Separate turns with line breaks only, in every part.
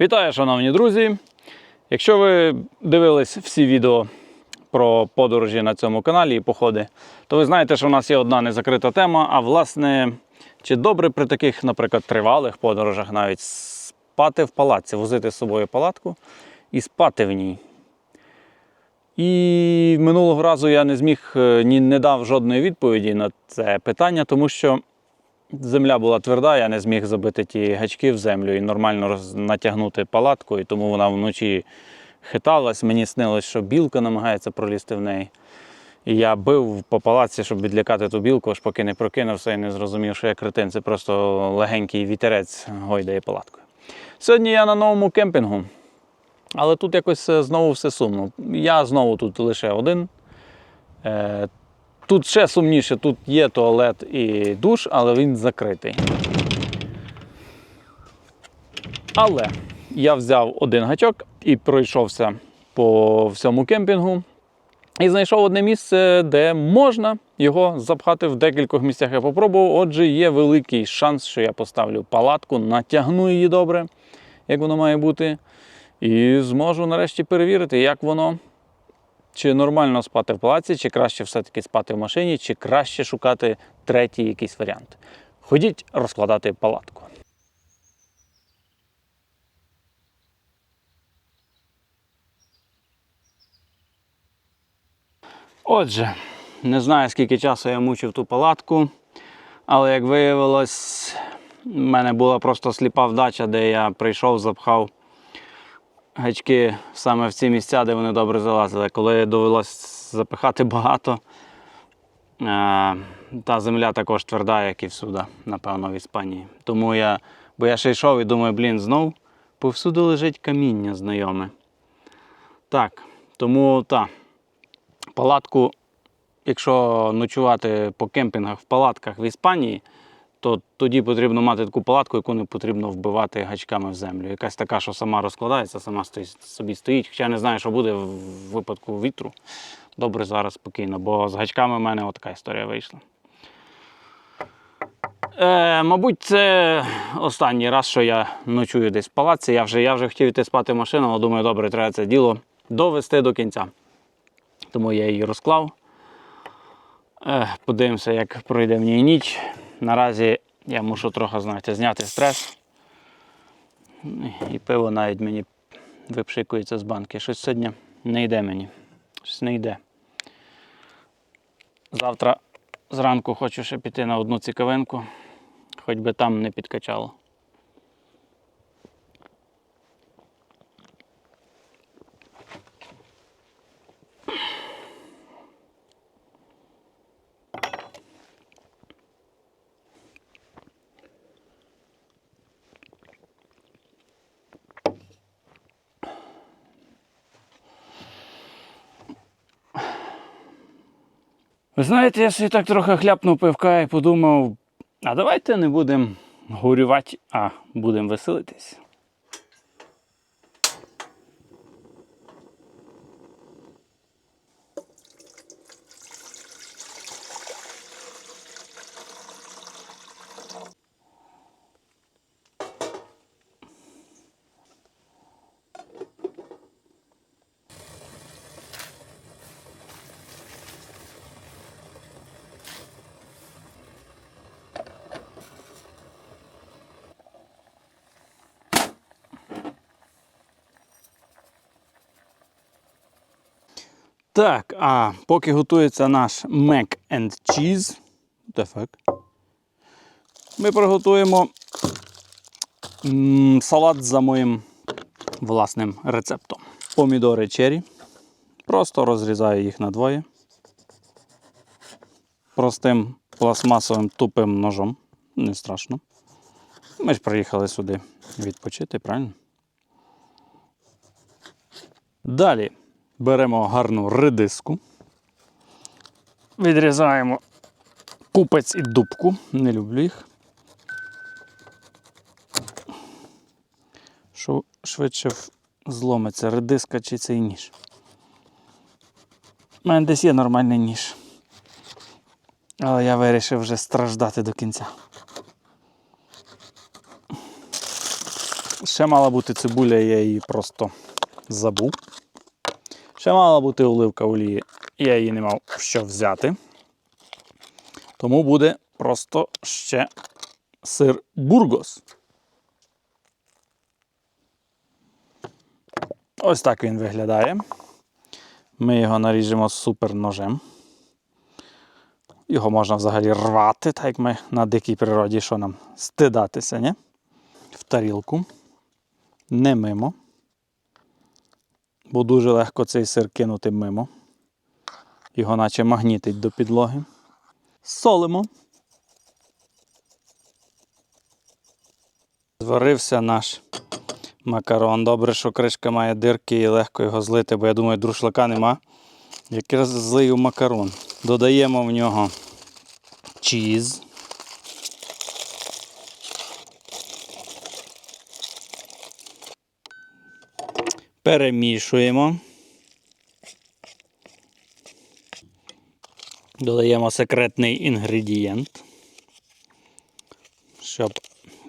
Вітаю, шановні друзі! Якщо ви дивились всі відео про подорожі на цьому каналі і походи, то ви знаєте, що в нас є одна незакрита тема. А власне, чи добре при таких, наприклад, тривалих подорожах навіть спати в палатці, возити з собою палатку і спати в ній. І минулого разу я не зміг е, ні не дав жодної відповіді на це питання, тому що земля була тверда, я не зміг забити ті гачки в землю і нормально натягнути палатку, і тому вона вночі хиталась. Мені снилось, що білка намагається пролізти в неї. І я бив по палаці, щоб відлякати ту білку, аж поки не прокинувся і не зрозумів, що я кретин. Це просто легенький вітерець гойдає палаткою. Сьогодні я на новому кемпінгу, але тут якось е, знову все сумно. Я знову тут лише один. Тут ще сумніше, тут є туалет і душ, але він закритий. Але я взяв один гачок і пройшовся по всьому кемпінгу. І знайшов одне місце, де можна його запхати в декількох місцях. Я попробував. Отже, є великий шанс, що я поставлю палатку, натягну її добре, як воно має бути. І зможу нарешті перевірити, як воно. Чи нормально спати в палаці, чи краще все-таки спати в машині, чи краще шукати третій якийсь варіант. Ходіть розкладати палатку. Отже, не знаю, скільки часу я мучив ту палатку, але як виявилось, в мене була просто сліпа вдача, де я прийшов, запхав гачки саме в ці місця, де вони добре залазили. Коли довелось запихати багато, е, та земля також тверда, як і всюди, напевно, в Іспанії. Тому я, бо я ще йшов і думаю, блін, знов повсюди лежить каміння знайоме. Так, тому та, палатку, якщо ночувати по кемпінгах в палатках в Іспанії, то тоді потрібно мати таку палатку, яку не потрібно вбивати гачками в землю. Якась така, що сама розкладається, сама стоїть, собі стоїть. Хоча не знаю, що буде в випадку вітру. Добре зараз спокійно, бо з гачками в мене отака історія вийшла. Е, мабуть, це останній раз, що я ночую десь в палаці. Я вже, я вже хотів йти спати в машину, але думаю, добре, треба це діло довести до кінця. Тому я її розклав. Е, подивимося, як пройде мені ніч. Наразі я мушу трохи, знаєте, зняти стрес. І пиво навіть мені випшикується з банки. Щось сьогодні не йде мені. Щось не йде. Завтра зранку хочу ще піти на одну цікавинку, хоч би там не підкачало. Ви знаєте, я собі так трохи хляпнув пивка і подумав, а давайте не будемо горювати, а будемо веселитись. Так, а поки готується наш mac and cheese, ми приготуємо салат за моїм власним рецептом. Помідори чері. Просто розрізаю їх на двоє. Простим пластмасовим тупим ножом. Не страшно. Ми ж приїхали сюди відпочити, правильно? Далі беремо гарну редиску, відрізаємо пупець і дубку, не люблю їх. Що швидше зломиться редиска чи цей ніж. У мене десь є нормальний ніж. Але я вирішив вже страждати до кінця. ще мала бути цибуля, я її просто забув. Ще мала бути оливка олії, я її не мав що взяти. Тому буде просто ще сир бургос. Ось так він виглядає. Ми його наріжемо супер ножем. Його можна взагалі рвати, так як ми на дикій природі, що нам стидатися, ні? В тарілку. Не мимо. Бо дуже легко цей сир кинути мимо. Його наче магнітить до підлоги. Солимо. Зварився наш макарон. Добре, що кришка має дирки і легко його злити, бо я думаю, друшлака нема. Якраз злию макарон. Додаємо в нього чіз. Перемішуємо. Додаємо секретний інгредієнт, щоб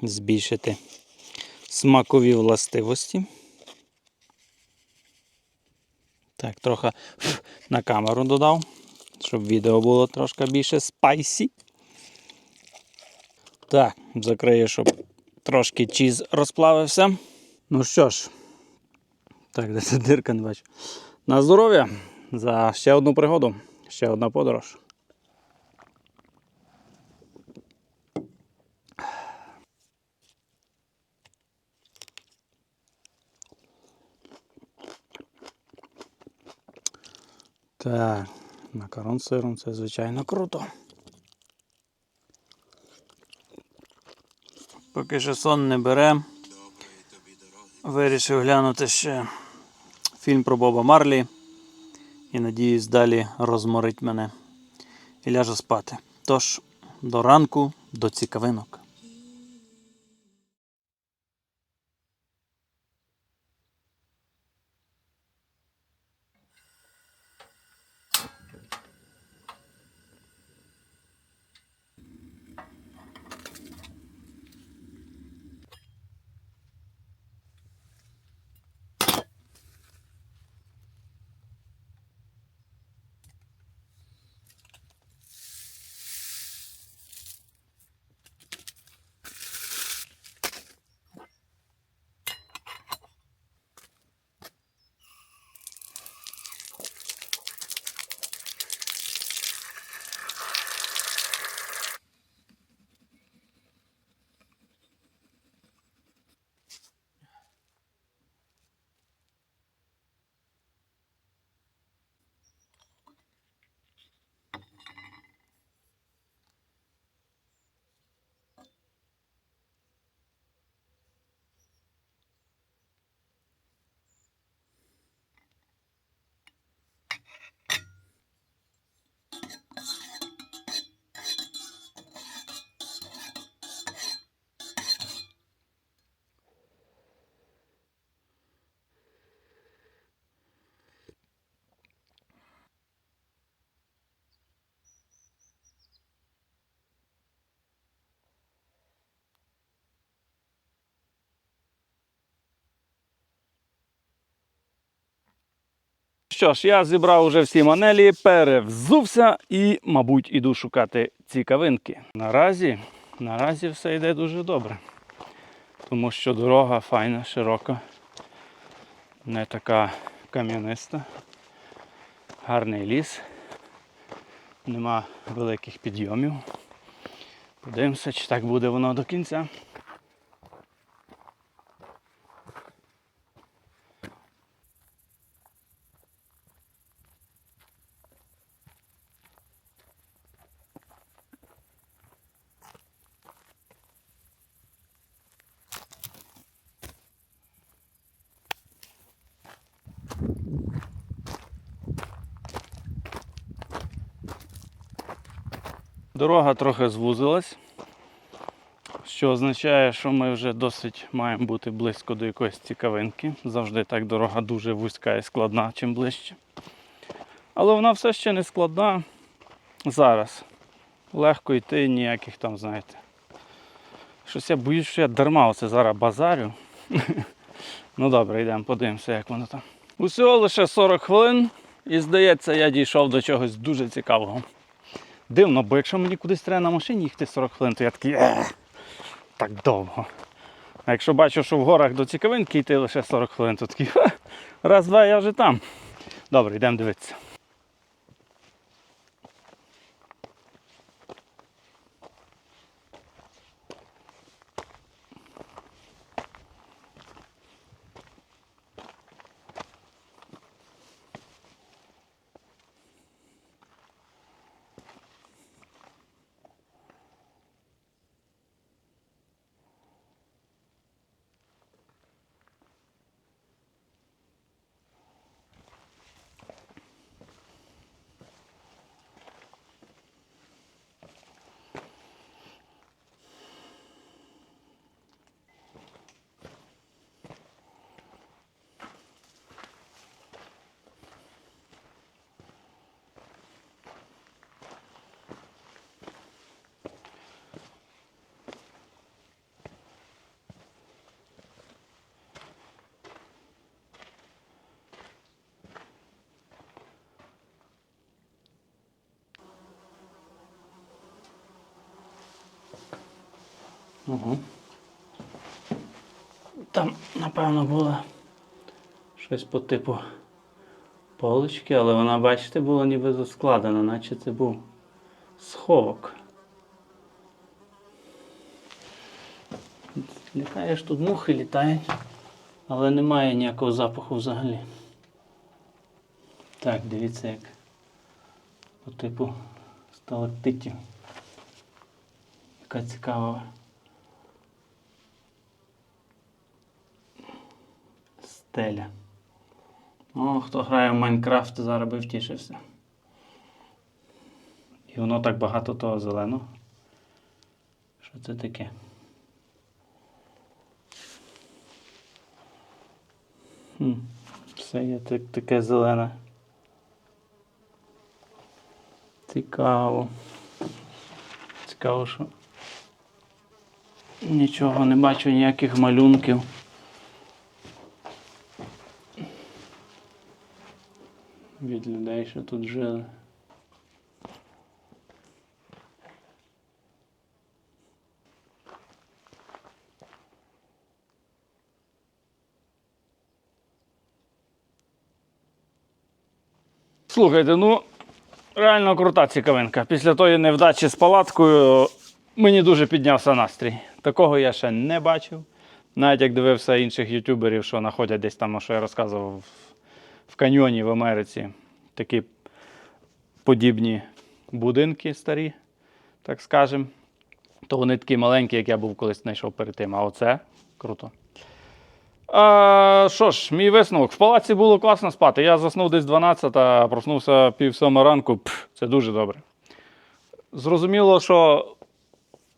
збільшити смакові властивості. Так, трохи на камеру додав, щоб відео було трошки більше спайсі. Так, закрию, щоб трошки чіз розплавився. Ну що ж, так, де це дирка не бачу. На здоров'я за ще одну пригоду, ще одна подорож. Так, макарон з сиром це звичайно круто. Поки що сон не бере. Вирішив глянути ще фільм про Боба Марлі. І надіюсь, далі розморить мене і ляже спати. Тож, до ранку, до цікавинок. Що ж, я зібрав уже всі манелі, перевзувся і, мабуть, іду шукати цікавинки. Наразі, наразі все йде дуже добре. Тому що дорога файна, широка, не така кам'яниста, гарний ліс, нема великих підйомів. Подивимося, чи так буде воно до кінця. Дорога трохи звузилась, що означає, що ми вже досить маємо бути близько до якоїсь цікавинки. Завжди так дорога дуже вузька і складна, чим ближче. Але вона все ще не складна зараз. Легко йти, ніяких там, знаєте. Щось я боюсь, що я дарма оце зараз базарю. Ну добре, йдемо, подивимося, як воно там. Усього лише 40 хвилин, і здається, я дійшов до чогось дуже цікавого. Дивно, бо якщо мені кудись треба на машині їхати 40 хвилин, то я такий «Ех, так довго. А якщо бачу, що в горах до цікавинки йти лише 40 хвилин, то такий раз-два, я вже там. Добре, йдемо дивитися. Угу. Там, напевно, було щось по типу полочки, але вона, бачите, була ніби складена, наче це був сховок. Літаєш тут мухи літають, але немає ніякого запаху взагалі. Так, дивіться, як по типу сталактитів. Яка цікава стеля. О, хто грає в Майнкрафт, зараз би втішився. І воно так багато того зеленого. Що це таке? Хм, все є так, таке зелене. Цікаво. Цікаво, що нічого не бачу, ніяких малюнків. Від людей, що тут жили. Слухайте, ну реально крута цікавинка. Після тої невдачі з палаткою мені дуже піднявся настрій. Такого я ще не бачив. Навіть як дивився інших ютуберів, що знаходять десь там, що я розказував, в каньйоні в Америці такі подібні будинки старі, так скажемо. То вони такі маленькі, як я був колись знайшов перед тим. А оце круто. А, що ж, мій висновок. В палаці було класно спати. Я заснув десь 12, а проснувся пів сьома ранку. Пф, це дуже добре. Зрозуміло, що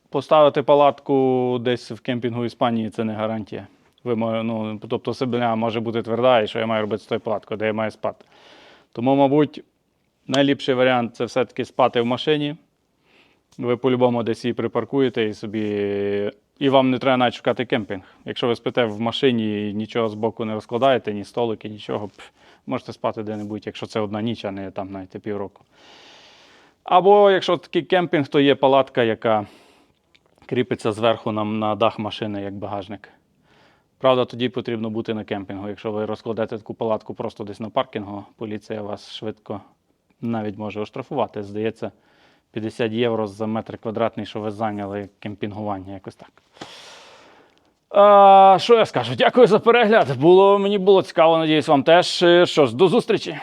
поставити палатку десь в кемпінгу Іспанії це не гарантія. Ви, ну, тобто земля може бути тверда, і що я маю робити з тою палаткою, де я маю спати. Тому, мабуть, найліпший варіант це все-таки спати в машині. Ви по-любому десь її припаркуєте і собі. І вам не треба навіть шукати кемпінг. Якщо ви спите в машині і нічого з боку не розкладаєте, ні столики, нічого, пф, можете спати де-небудь, якщо це одна ніч, а не там навіть півроку. Або якщо такий кемпінг, то є палатка, яка кріпиться зверху на, на дах машини як багажник. Правда, тоді потрібно бути на кемпінгу. Якщо ви розкладете таку палатку просто десь на паркінгу, поліція вас швидко навіть може оштрафувати. Здається, 50 євро за метр квадратний, що ви зайняли кемпінгування, якось так. А, що я скажу? Дякую за перегляд. Було, мені було цікаво, надіюсь, вам теж. Що ж, до зустрічі!